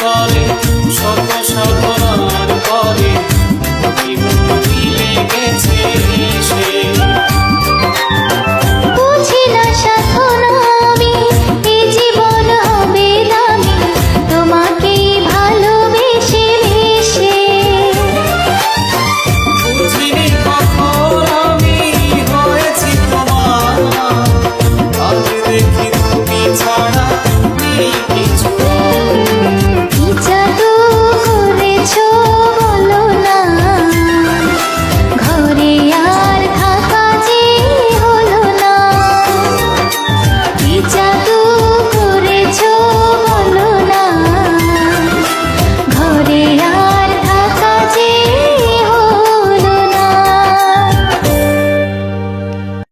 কলে